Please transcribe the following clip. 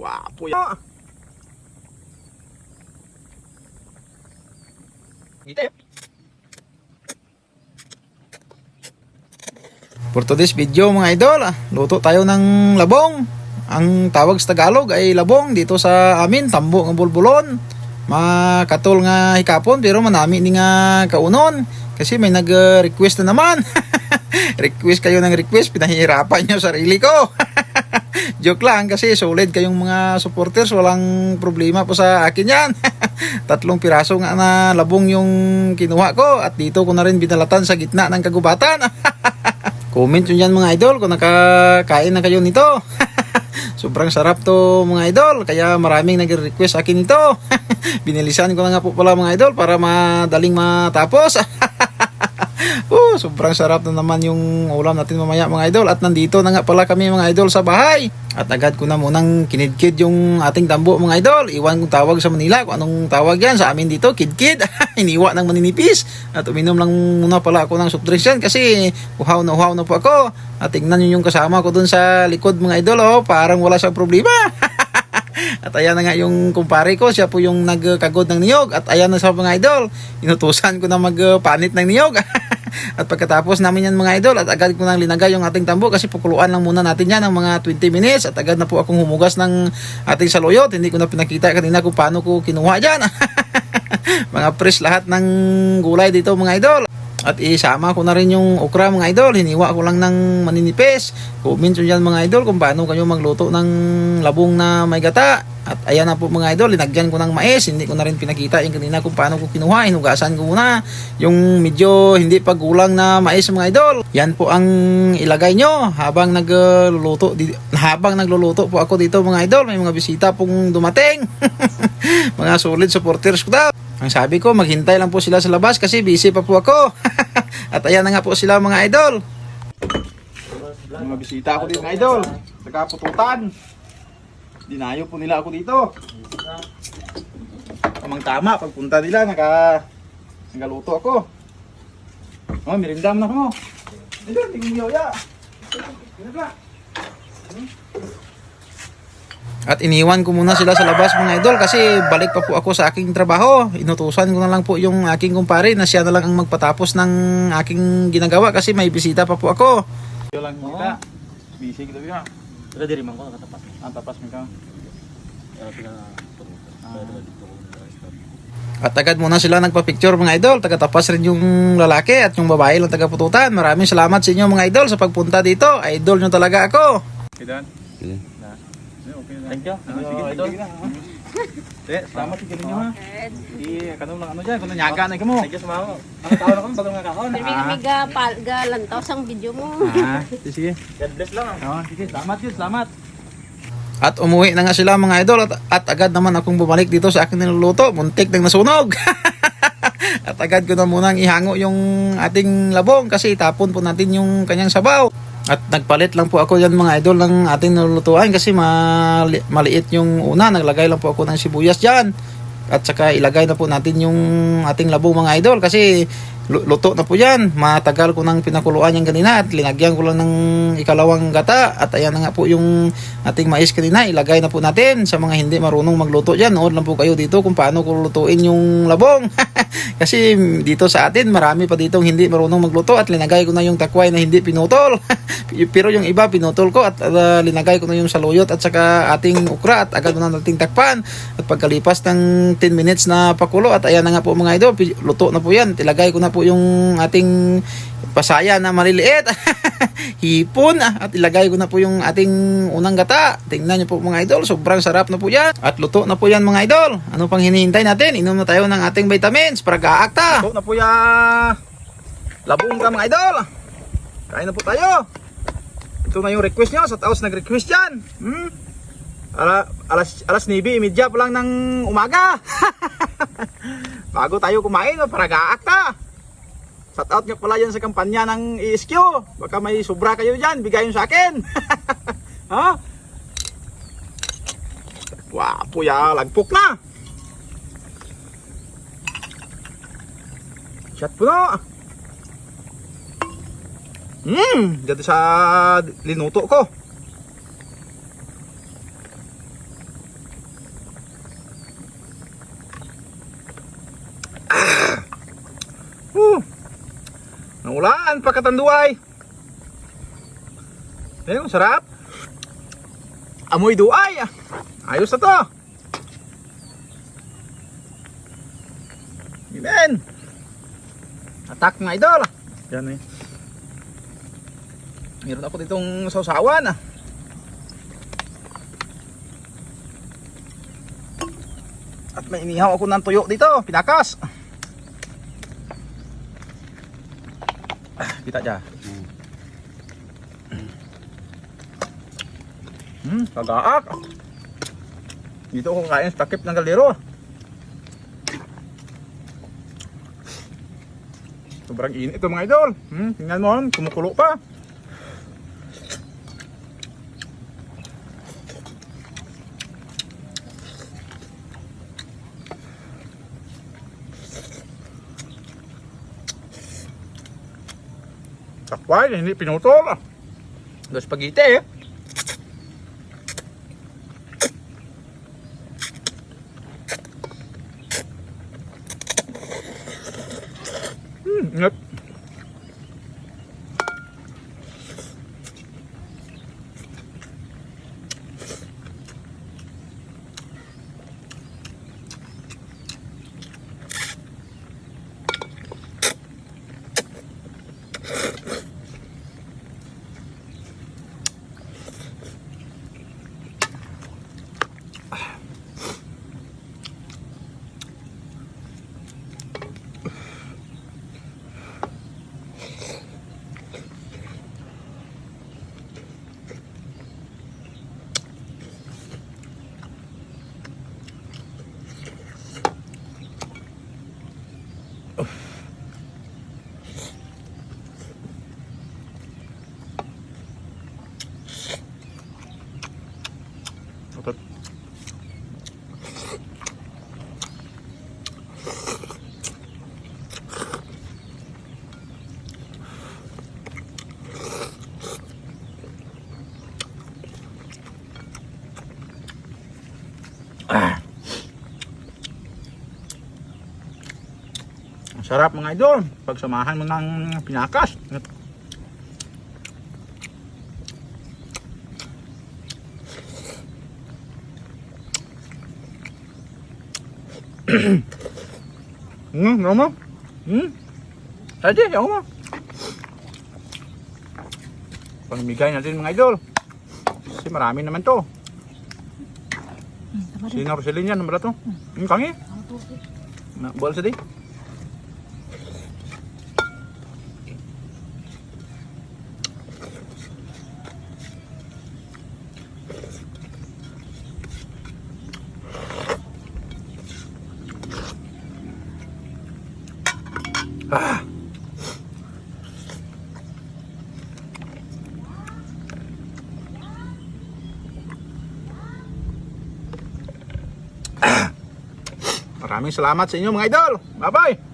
Wapo yan. Itip. For today's video mga idol, ah, luto tayo ng labong. Ang tawag sa Tagalog ay labong dito sa amin, tambo ng bulbulon. Makatol nga hikapon pero manami ni nga kaunon. Kasi may nag-request na naman. request kayo ng request, pinahihirapan nyo sarili ko. Joke lang kasi solid kayong mga supporters, walang problema po sa akin yan. Tatlong piraso nga na labong yung kinuha ko at dito ko na rin binalatan sa gitna ng kagubatan. Comment nyo yan mga idol kung nakakain na kayo nito. Sobrang sarap to mga idol. Kaya maraming nag-request sa akin ito. Binilisan ko na nga po pala mga idol para madaling matapos. Oh, sobrang sarap na naman yung ulam natin mamaya mga idol. At nandito na nga pala kami mga idol sa bahay. At agad ko na munang kinidkid yung ating tambo mga idol. Iwan kong tawag sa Manila kung anong tawag yan. Sa amin dito, kidkid. Iniwa ng maninipis. At uminom lang muna pala ako ng soft drinks yan kasi uhaw na uhaw na po ako. At tingnan nyo yung kasama ko dun sa likod mga idol. Oh, parang wala siyang problema. At ayan na nga yung kumpare ko, siya po yung nagkagod ng niyog. At ayan na sa mga idol, inutusan ko na magpanit ng niyog. At pagkatapos namin yan mga idol, at agad ko nang linagay yung ating tambo kasi pukuluan lang muna natin yan ng mga 20 minutes. At agad na po akong humugas ng ating saluyot. Hindi ko na pinakita kanina kung paano ko kinuha dyan. mga fresh lahat ng gulay dito mga idol. At isama ko na rin yung okra mga idol. Hiniwa ko lang ng maninipis. Comment nyo dyan mga idol kung paano kayo magluto ng labong na may gata. At ayan na po mga idol, linagyan ko ng mais. Hindi ko na rin pinakita yung kanina kung paano ko kinuha. Hinugasan ko muna yung medyo hindi pagulang na mais mga idol. Yan po ang ilagay nyo habang nagluluto. Habang nagluluto po ako dito mga idol. May mga bisita pong dumating. mga solid supporters ko daw. Ang sabi ko, maghintay lang po sila sa labas kasi busy pa po ako. At ayan na nga po sila mga idol. Mga bisita ako dito idol. Saka pututan. Dinayo po nila ako dito. Tamang tama, pagpunta nila, naka, nagaluto ako. Oh, merindam na ako. Ayun, tingin niyo, ya. Tingnan At iniwan ko muna sila sa labas mga idol kasi balik pa po ako sa aking trabaho. Inutusan ko na lang po yung aking kumpare na siya na lang ang magpatapos ng aking ginagawa kasi may bisita pa po ako. Yo lang kita. Busy kita biya. Pero diri man ko nakatapat. Ang tapas mi ka. Pero pila ko na-stop. At agad muna sila nagpa-picture mga idol. Taga-tapas rin yung lalaki at yung babae lang taga-pututan. Maraming salamat sa inyo mga idol sa pagpunta dito. Idol nyo talaga ako. Kidan. Na. Okay na. Thank you. Ah, sige, idol. sige na. Te, salamat sa ninyo ha. I kanong lang ano diyan, kuno nyaga na kamo. Thank you sa mga. Ano tawag ako bago nga kahon. Dami kami ga, pal, ga lantaw sang video mo. Ah, sige. God bless lang. ah. Sige, salamat yun, salamat. At umuwi na nga sila mga idol at, at agad naman akong bumalik dito sa aking niluluto. Muntik nang nasunog. at agad ko na munang ihango yung ating labong kasi itapon po natin yung kanyang sabaw. At nagpalit lang po ako yan mga idol ng ating nilulutuan kasi mali- maliit yung una. Naglagay lang po ako ng sibuyas dyan. At saka ilagay na po natin yung ating labong mga idol kasi luto na po yan. Matagal ko nang pinakuluan yan kanina at linagyan ko lang ng ikalawang gata. At ayan na nga po yung ating mais kanina. Ilagay na po natin sa mga hindi marunong magluto dyan. Nood lang po kayo dito kung paano ko lutuin yung labong. kasi dito sa atin marami pa ditong hindi marunong magluto at linagay ko na yung takway na hindi pinutol. Pero yung iba pinutol ko at uh, linagay ko na yung saluyot at saka ating ukra at agad na nating takpan. At pagkalipas ng 10 minutes na pakulo at ayan na nga po mga idol, luto na po yan. Tilagay ko na po yung ating pasaya na maliliit. Hipon ah, at ilagay ko na po yung ating unang gata. Tingnan niyo po mga idol, sobrang sarap na po yan. At luto na po yan mga idol. Ano pang hinihintay natin? Inom na tayo ng ating vitamins para gaakta. Luto na po yan. Labong ka mga idol. Kain na po tayo. Ito na yung request nyo. Sa taos nag-request yan. Hmm? Ala, alas, alas 9.30 pa lang ng umaga. Bago tayo kumain, para gaakta. Shout out nga pala yan sa kampanya ng ESQ. Baka may sobra kayo dyan, bigay yun sa akin. ha? Wapo ya, lagpok na. Shot po na. Hmm, dito sa linuto ko. Maulaan pa katanduay. Ayun, sarap. Amoy duay. ah. Ayos na to. Amen. Atak mga idol. Yan eh. Meron ako ditong sausawan ah. At may inihaw ako ng tuyo dito, pinakas. Kita dyan. Hmm, kagaak. Dito ako kain sa takip ng kaldero. Sobrang init ito mga idol. Hmm, tingnan mo, kumukulo pa. Takway, hindi pinutol. Dos spaghetti eh. Sarap mga idol. Pagsamahan mo ng pinakas. Hmm, ano? Hmm? Adi, ako mo. Pamimigay natin mga idol. Kasi marami naman to. Sino Roselin yan? Ano ba to? Hmm, kangi? Na, buwal sa di? Ah. Maraming salamat sa inyo mga idol. Bye-bye.